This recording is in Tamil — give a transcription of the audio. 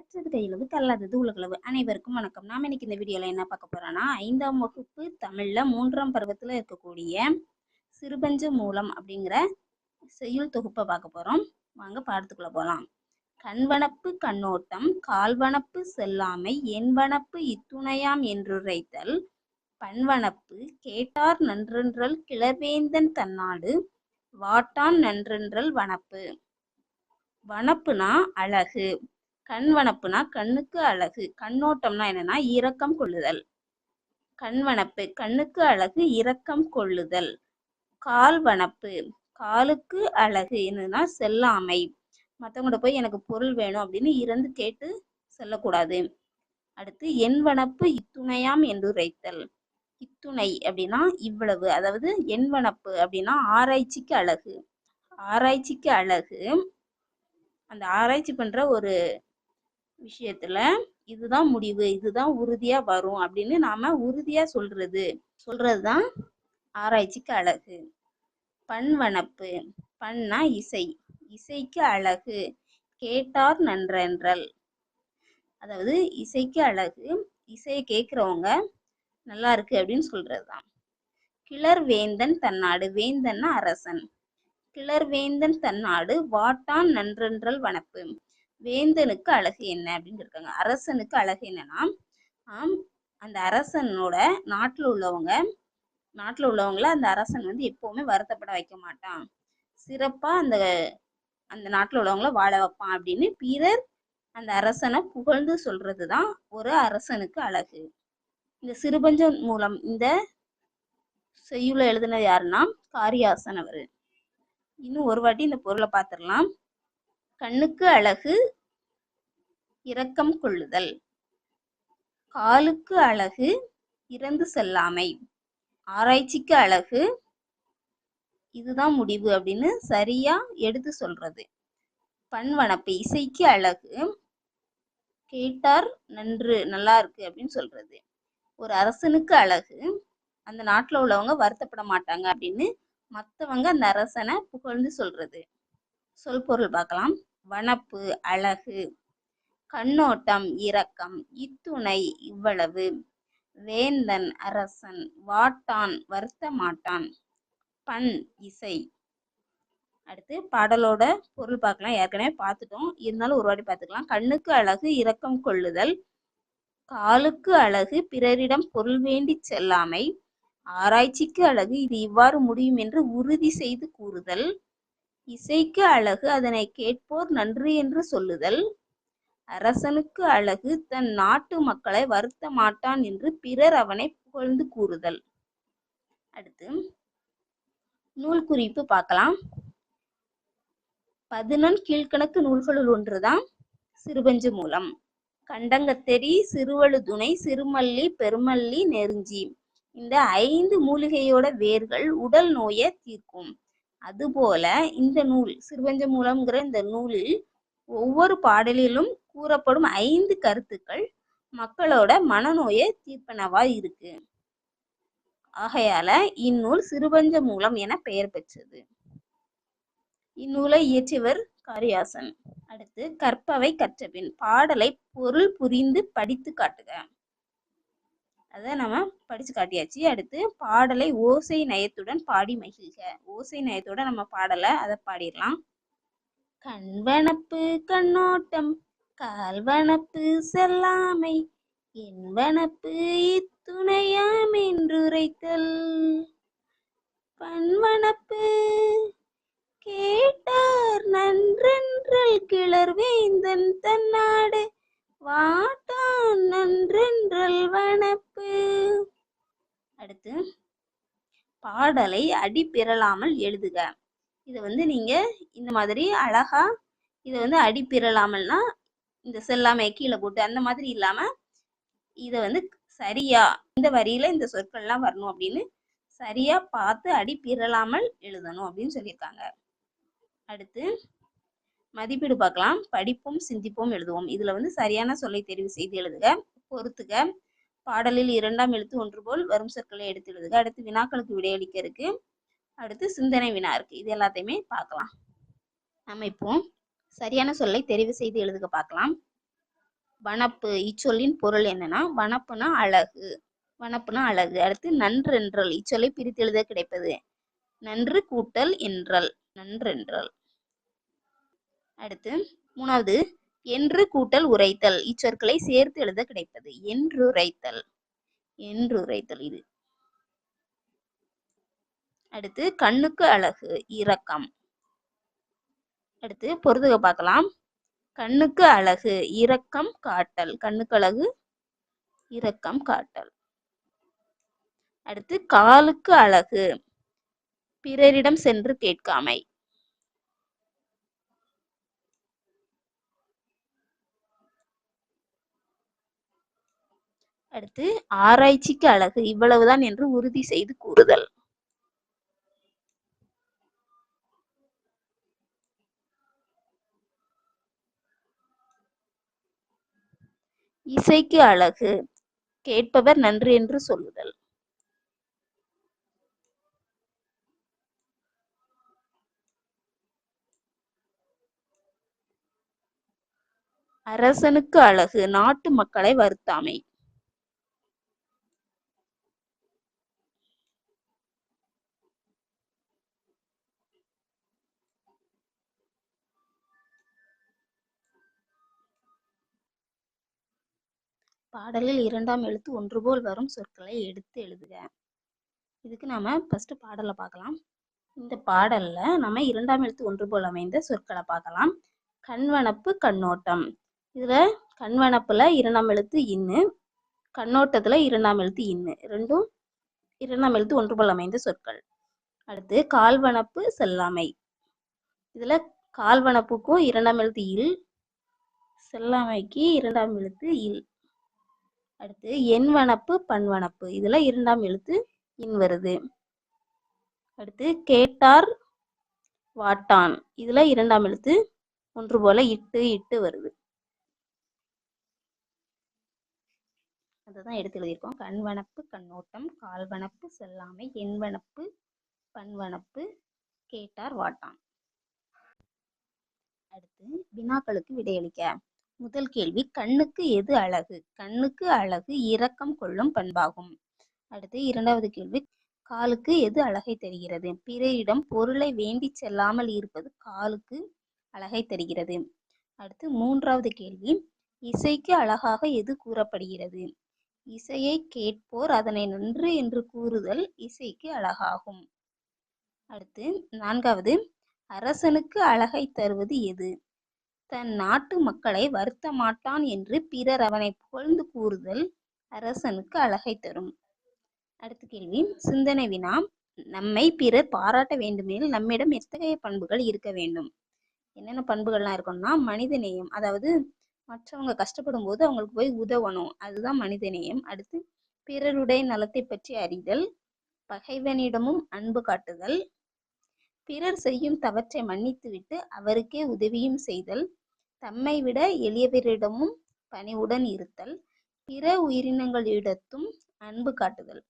கற்றது கையளவு கல்லாதது உலகளவு அனைவருக்கும் வணக்கம். நாம இன்னைக்கு இந்த வீடியோவில் என்ன பார்க்க போறோம்னா ஐந்தாம் வகுப்பு தமிழில் மூன்றாம் பருவத்தில் இருக்கக்கூடிய சிறுபஞ்ச மூலம் அப்படிங்கிற செய்யுள் தொகுப்பை பார்க்க போறோம். வாங்க பாடத்துக்குள்ள போகலாம் கண்வனப்பு கண்ணோட்டம் கால்வனப்பு செல்லாமை எண்வனப்பு இத்துணையாம் என்றுரைத்தல் பண்வனப்பு கேட்டார் நன்றென்றல் கிளர்வேந்தன் தன்னாடு வாட்டான் நன்றென்றல் வனப்பு. வனப்புனா அழகு. கண்வனப்புனா கண்ணுக்கு அழகு. கண்ணோட்டம்னா என்னன்னா இரக்கம் கொள்ளுதல். கண் வனப்பு கண்ணுக்கு அழகு இரக்கம் கொள்ளுதல். கால் வனப்பு காலுக்கு அழகு என்னன்னா செல்லாமை. மற்றவங்கள்ட்ட போய் எனக்கு பொருள் வேணும் அப்படின்னு இறந்து கேட்டு செல்லக்கூடாது. அடுத்து என் வனப்பு இத்துணையாம் என்று உரைத்தல். இத்துணை அப்படின்னா இவ்வளவு. அதாவது என் வனப்பு அப்படின்னா ஆராய்ச்சிக்கு அழகு. ஆராய்ச்சிக்கு அழகு. அந்த ஆராய்ச்சி பண்ற ஒரு விஷயத்துல இதுதான் முடிவு இதுதான் உறுதியா வரும் அப்படின்னு நாம உறுதியா சொல்றது. சொல்றதுதான் ஆராய்ச்சிக்கு அழகு. பண்வனப்பு பண்ணா இசை இசைக்கு அழகு கேட்டார் நன்றென்றல். அதாவது இசைக்கு அழகு இசையை கேட்குறவங்க நல்லா இருக்கு அப்படின்னு சொல்றதுதான். கிளர் வேந்தன் தன்னாடு வேந்தன்னா அரசன். கிளர் வேந்தன் தன்னாடு வாட்டான் நன்றென்றல் வனப்பு. வேந்தனுக்கு அழகு என்ன அப்படின்னு இருக்காங்க அரசனுக்கு அழகு என்னன்னா ஆம் அந்த அரசனோட நாட்டில் உள்ளவங்க நாட்டில் உள்ளவங்கள அந்த அரசன் வந்து எப்பவுமே வருத்தப்பட வைக்க மாட்டான். சிறப்பாக அந்த அந்த நாட்டில் உள்ளவங்கள வாழ வைப்பான் அப்படின்னு பிறர் அந்த அரசனை புகழ்ந்து சொல்றது தான் ஒரு அரசனுக்கு அழகு. இந்த சிறுபஞ்சம் மூலம் இந்த செய்யுள எழுதினது யாருன்னா காரியாசன் அவர். இன்னும் ஒரு வாட்டி இந்த பொருளை பார்த்துடலாம். கண்ணுக்கு அழகு இரக்கம் கொள்ளுதல். காலுக்கு அழகு இறந்து செல்லாமை. ஆராய்ச்சிக்கு அழகு இதுதான் முடிவு அப்படின்னு சரியா எடுத்து சொல்றது. பண்வனப்பு இசைக்கு அழகு கேட்டார் நன்று நல்லா இருக்கு அப்படின்னு சொல்றது. ஒரு அரசனுக்கு அழகு அந்த நாட்டில் உள்ளவங்க வருத்தப்பட மாட்டாங்க அப்படின்னு மற்றவங்க அந்த அரசனை புகழ்ந்து சொல்றது. சொல் பொருள் பார்க்கலாம். வனப்பு அழகு கண்ணோட்டம் இரக்கம் இத்துணை இவ்வளவு. வேந்தன் அரசன் வாட்டான் வருத்த மாட்டான் பண் இசை. அடுத்து பாடலோட பொருள் பார்க்கலாம். ஏற்கனவே பார்த்துட்டோம். இருந்தாலும் ஒரு வாட்டி பார்த்துக்கலாம். கண்ணுக்கு அழகு இரக்கம் கொள்ளுதல். காலுக்கு அழகு பிறரிடம் பொருள் வேண்டி செல்லாமை. ஆராய்ச்சிக்கு அழகு இது இவ்வாறு முடியும் என்று உறுதி செய்து கூறுதல். இசைக்கு அழகு அதனை கேட்போர் நன்று என்று சொல்லுதல். அரசனுக்கு அழகு தன் நாட்டு மக்களை வருத்த மாட்டான் என்று பிறர் அவனை புகழ்ந்து கூறுதல். அடுத்து நூல் குறிப்பு பார்க்கலாம். பதினொன் கீழ்கணக்கு நூல்களுள் ஒன்றுதான் சிறுபஞ்சு மூலம். கண்டங்கத்தெறி சிறுவழுதுணை சிறுமல்லி பெருமல்லி நெருஞ்சி. இந்த ஐந்து மூலிகையோட வேர்கள் உடல் நோயை தீர்க்கும். அதுபோல இந்த நூல் சிறுபஞ்ச மூலம்ங்கிற இந்த நூலில் ஒவ்வொரு பாடலிலும் கூறப்படும் ஐந்து கருத்துக்கள் மக்களோட மனநோயை தீர்ப்பனவா இருக்கு. ஆகையால இந்நூல் சிறுபஞ்ச மூலம் என பெயர் பெற்றது. இந்நூலை இயற்றியவர் காரியாசன். அடுத்து கற்பவை கற்றபின் பாடலை பொருள் புரிந்து படித்து காட்டுக. அதை நம்ம படிச்சு காட்டியாச்சு. அடுத்து பாடலை ஓசை நயத்துடன் பாடி மகிழ்க. ஓசை நயத்தோட நம்ம பாடலை அதை பாடிடலாம். கண்வனப்பு கண்ணோட்டம் கால்வனப்பு செல்லாமை என்வனப்பு இத்துணையாம் என்றுரைத்தல். பண்வனப்பு கேட்டார் நன்றென்றல் கிளர்வேந்தன் தன்னாடு வாட்டான் நன்றென்றல் வனப்பு அடுத்து பாடலை அடி எழுதுக. இதை வந்து நீங்க இந்த மாதிரி அழகா இதை வந்து அடி இந்த செல்லாமை கீழே போட்டு அந்த மாதிரி இல்லாம இதை வந்து சரியா இந்த வரியில இந்த சொற்கள்லாம் வரணும் அப்படின்னு சரியா பார்த்து அடி எழுதணும் அப்படின்னு சொல்லியிருக்காங்க. அடுத்து மதிப்பீடு பார்க்கலாம். படிப்போம் சிந்திப்போம் எழுதுவோம். இதுல வந்து சரியான சொல்லை தெரிவு செய்து எழுதுக பொறுத்துக. பாடலில் இரண்டாம் எழுத்து ஒன்று போல் வரும் சொற்களை எடுத்து எழுதுக அடுத்து வினாக்களுக்கு விடையளிக்க இருக்கு அடுத்து சிந்தனை வினா இருக்கு. இது எல்லாத்தையுமே பார்க்கலாம். நம்ம இப்போ சரியான சொல்லை தெரிவு செய்து எழுதுக பார்க்கலாம். வனப்பு இச்சொல்லின் பொருள் என்னன்னா வனப்புனா அழகு வனப்புனா அழகு. அடுத்து நன்றென்றல் இச்சொல்லை பிரித்து எழுத கிடைப்பது. நன்று கூட்டல் என்றல் நன்றென்றல். அடுத்து மூணாவது என்று கூட்டல் உரைத்தல். இச்சொற்களை சேர்த்து எழுத கிடைப்பது. என்றுரைத்தல். என்றுரைத்தல் இது. அடுத்து கண்ணுக்கு அழகு இரக்கம். அடுத்து பொறுத்துக பார்க்கலாம். கண்ணுக்கு அழகு இரக்கம் காட்டல். கண்ணுக்கு அழகு இரக்கம் காட்டல். அடுத்து காலுக்கு அழகு. பிறரிடம் சென்று கேட்காமை. அடுத்து ஆராய்ச்சிக்கு அழகு இவ்வளவுதான் என்று உறுதி செய்து கூறுதல். இசைக்கு அழகு கேட்பவர் நன்று என்று சொல்லுதல். அரசனுக்கு அழகு நாட்டு மக்களை வருத்தாமை. பாடலில் இரண்டாம் எழுத்து ஒன்று போல் வரும் சொற்களை எடுத்து எழுதுக. இதுக்கு நாம ஃபர்ஸ்ட் பாடலை பார்க்கலாம். இந்த பாடல்ல நம்ம இரண்டாம் எழுத்து ஒன்று போல் அமைந்த சொற்களை பார்க்கலாம். கண்வனப்பு கண்ணோட்டம். இதுல கண்வனப்புல இரண்டாம் எழுத்து இன்னு கண்ணோட்டத்துல இரண்டாம் எழுத்து இன்னு. ரெண்டும் இரண்டாம் எழுத்து ஒன்று போல் அமைந்த சொற்கள். அடுத்து கால்வனப்பு செல்லாமை. இதுல கால்வனப்புக்கும் இரண்டாம் எழுத்து இல் செல்லாமைக்கு இரண்டாம் எழுத்து இல். அடுத்து எண்வனப்பு பண்வனப்பு இதுல இரண்டாம் எழுத்து இன் வருது. அடுத்து கேட்டார் வாட்டான். இதுல இரண்டாம் எழுத்து ஒன்று போல இட்டு இட்டு வருது. அதுதான் எடுத்து எழுதியிருக்கோம். கண்வனப்பு கண்ணோட்டம் கால்வனப்பு செல்லாமை எண்வனப்பு பண்வனப்பு கேட்டார் வாட்டான். அடுத்து வினாக்களுக்கு விடையளிக்க. முதல் கேள்வி கண்ணுக்கு எது அழகு? கண்ணுக்கு அழகு இரக்கம் கொள்ளும் பண்பாகும். அடுத்து இரண்டாவது கேள்வி காலுக்கு எது அழகை தருகிறது? பிறரிடம் பொருளை வேண்டி செல்லாமல் இருப்பது காலுக்கு அழகை தருகிறது. அடுத்து மூன்றாவது கேள்வி இசைக்கு அழகாக எது கூறப்படுகிறது? இசையை கேட்போர் அதனை நன்று என்று கூறுதல் இசைக்கு அழகாகும். அடுத்து நான்காவது அரசனுக்கு அழகை தருவது எது? தன் நாட்டு மக்களை வருத்த மாட்டான் என்று பிறர் அவனை புகழ்ந்து கூறுதல் அரசனுக்கு அழகை தரும். அடுத்த கேள்வி சிந்தனை வினா நம்மை பிறர் பாராட்ட வேண்டுமெனில் நம்மிடம் எத்தகைய பண்புகள் இருக்க வேண்டும்? என்னென்ன பண்புகள்லாம் இருக்கும்னா மனிதநேயம் அதாவது மற்றவங்க கஷ்டப்படும் போது அவங்களுக்கு போய் உதவணும். அதுதான் மனிதநேயம். அடுத்து பிறருடைய நலத்தை பற்றி அறிதல் பகைவனிடமும் அன்பு காட்டுதல் பிறர் செய்யும் தவற்றை மன்னித்துவிட்டு அவருக்கே உதவியும் செய்தல் தம்மை விட எளியவரிடமும் பணிவுடன் இருத்தல் பிற உயிரினங்களிடத்தும் அன்பு காட்டுதல்.